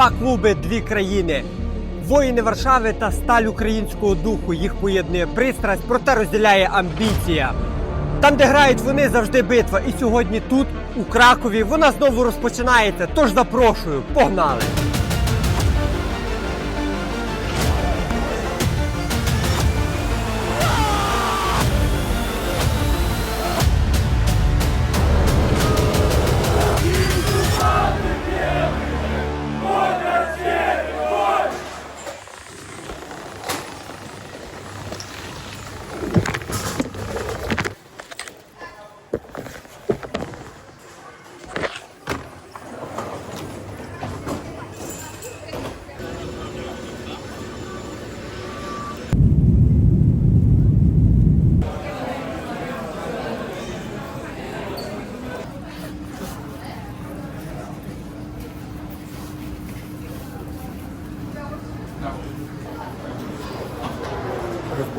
Два клуби, дві країни. Воїни Варшави та сталь українського духу. Їх поєднує пристрасть, проте розділяє амбіція. Там, де грають вони, завжди битва. І сьогодні тут, у Кракові, вона знову розпочинається. Тож запрошую, погнали!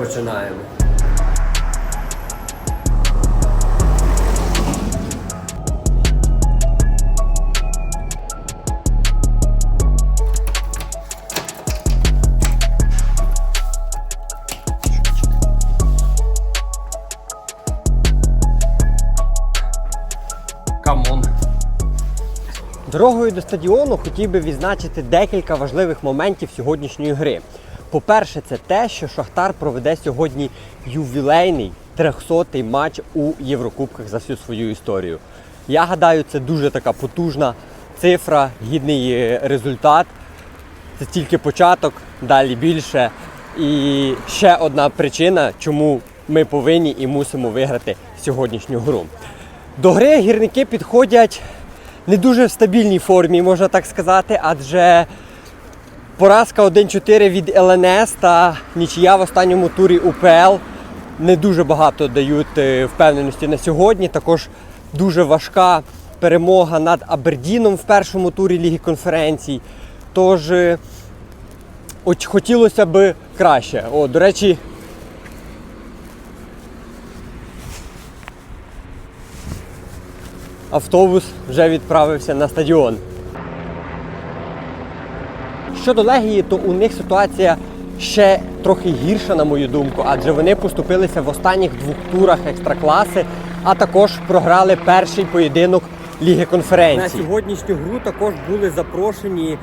Розпочинаємо. Камон. Дорогою до стадіону хотів би відзначити декілька важливих моментів сьогоднішньої гри. По-перше, це те, що Шахтар проведе сьогодні ювілейний 300-й матч у Єврокубках за всю свою історію. Я гадаю, це дуже така потужна цифра, гідний е, результат. Це тільки початок, далі більше. І ще одна причина, чому ми повинні і мусимо виграти сьогоднішню гру. До гри гірники підходять не дуже в стабільній формі, можна так сказати, адже поразка 1-4 від ЛНС та нічия в останньому турі УПЛ не дуже багато дають е, впевненості на сьогодні. Також дуже важка перемога над Абердіном в першому турі Ліги конференцій. Тож е, от хотілося б краще. О, до речі, автобус вже відправився на стадіон. Щодо Легії, то у них ситуація ще трохи гірша, на мою думку, адже вони поступилися в останніх двох турах екстракласи, а також програли перший поєдинок Ліги конференцій. На сьогоднішню гру також були запрошені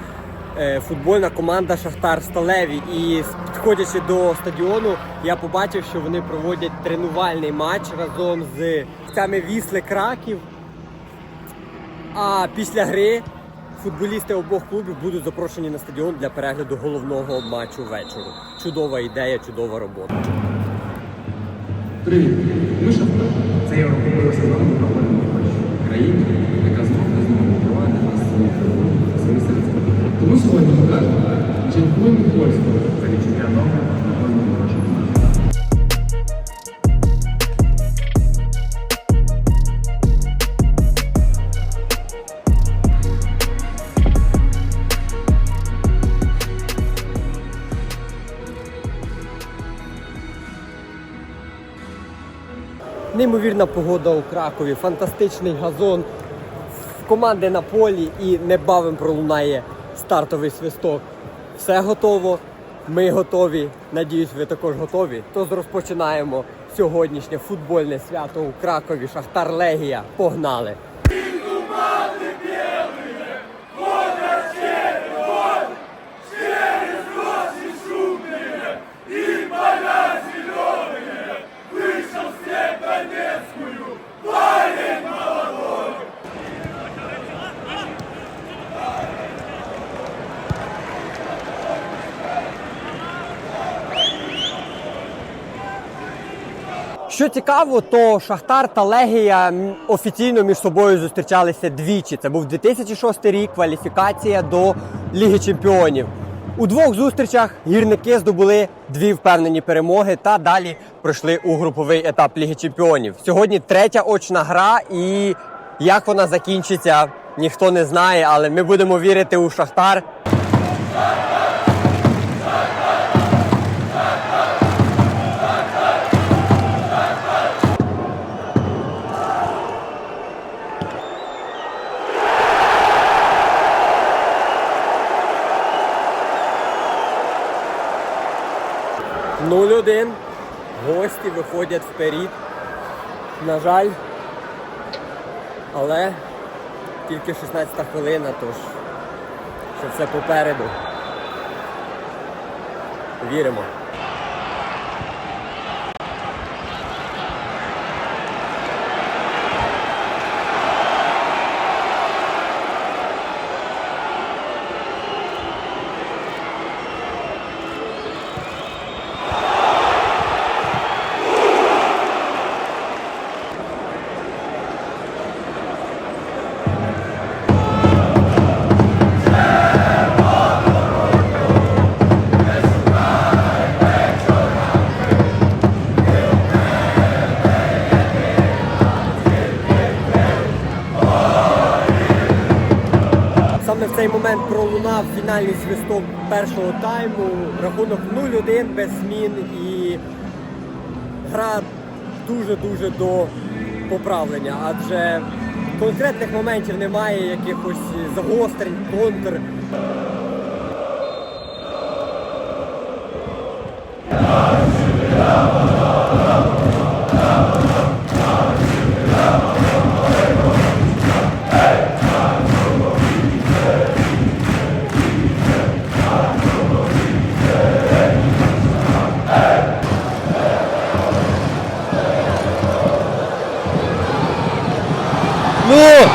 е, футбольна команда Шахтар Сталеві. І підходячи до стадіону, я побачив, що вони проводять тренувальний матч разом з цями Вісли Краків. А після гри футболісти обох клубів будуть запрошені на стадіон для перегляду головного матчу вечору. Чудова ідея, чудова робота. Привіт, ми Шахтар. Це європейський сезон проводимо в країні, яка знову знову впливає на свої серця. Тому сьогодні ми кажемо, чемпіон польського за відчуття Неймовірна погода у Кракові, фантастичний газон команди на полі і небавим пролунає стартовий свисток. Все готово. Ми готові. Надіюсь, ви також готові. Тож розпочинаємо сьогоднішнє футбольне свято у Кракові. Шахтар Легія. Погнали! Що цікаво, то Шахтар та Легія офіційно між собою зустрічалися двічі. Це був 2006 рік, кваліфікація до Ліги Чемпіонів. У двох зустрічах гірники здобули дві впевнені перемоги та далі пройшли у груповий етап Ліги Чемпіонів. Сьогодні третя очна гра, і як вона закінчиться, ніхто не знає, але ми будемо вірити у Шахтар. 0-1. Гості виходять вперед. На жаль. Але тільки 16 хвилина, тож що все попереду. Віримо. Цей момент пролунав фінальний свисток першого тайму. Рахунок 0-1 без змін і гра дуже-дуже до поправлення, адже конкретних моментів немає, якихось загострень, контр. Ну!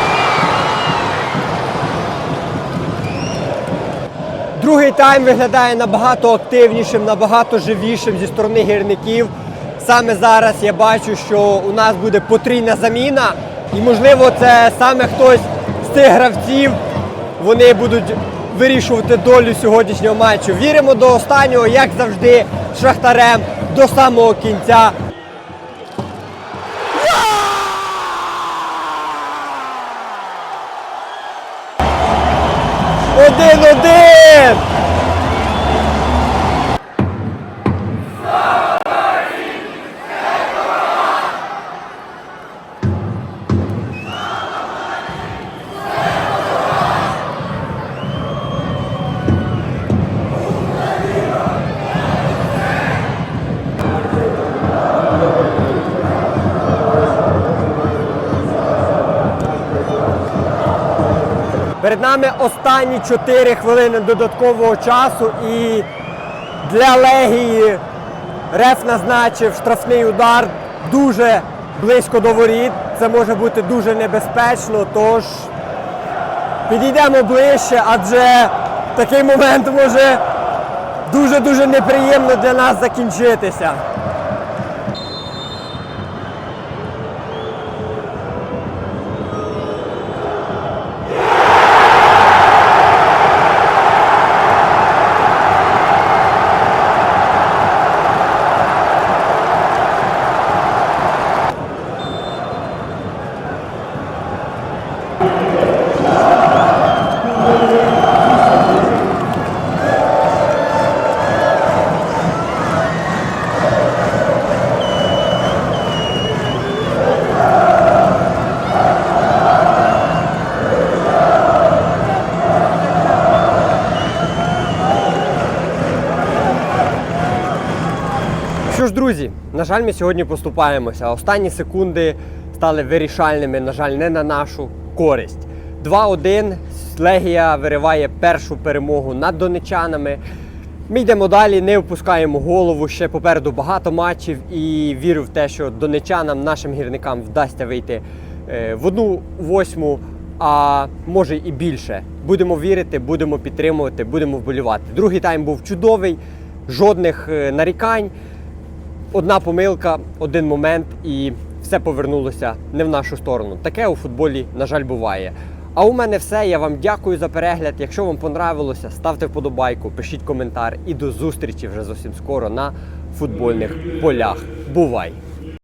Другий тайм виглядає набагато активнішим, набагато живішим зі сторони гірників. Саме зараз я бачу, що у нас буде потрійна заміна, і можливо це саме хтось з цих гравців вони будуть вирішувати долю сьогоднішнього матчу. Віримо до останнього, як завжди, з шахтарем до самого кінця. Oden, Oden! Перед нами останні 4 хвилини додаткового часу і для Легії реф назначив штрафний удар дуже близько до воріт. Це може бути дуже небезпечно, тож підійдемо ближче, адже такий момент може дуже-дуже неприємно для нас закінчитися. На жаль, ми сьогодні поступаємося. Останні секунди стали вирішальними, на жаль, не на нашу користь. 2-1. Легія вириває першу перемогу над донечанами. Ми йдемо далі, не опускаємо голову. Ще попереду багато матчів і вірю в те, що донечанам, нашим гірникам вдасться вийти е, в одну восьму, а може і більше. Будемо вірити, будемо підтримувати, будемо вболівати. Другий тайм був чудовий, жодних е, нарікань. Одна помилка, один момент, і все повернулося не в нашу сторону. Таке у футболі, на жаль, буває. А у мене все. Я вам дякую за перегляд. Якщо вам понравилося, ставте вподобайку, пишіть коментар і до зустрічі вже зовсім скоро на футбольних полях. Бувай!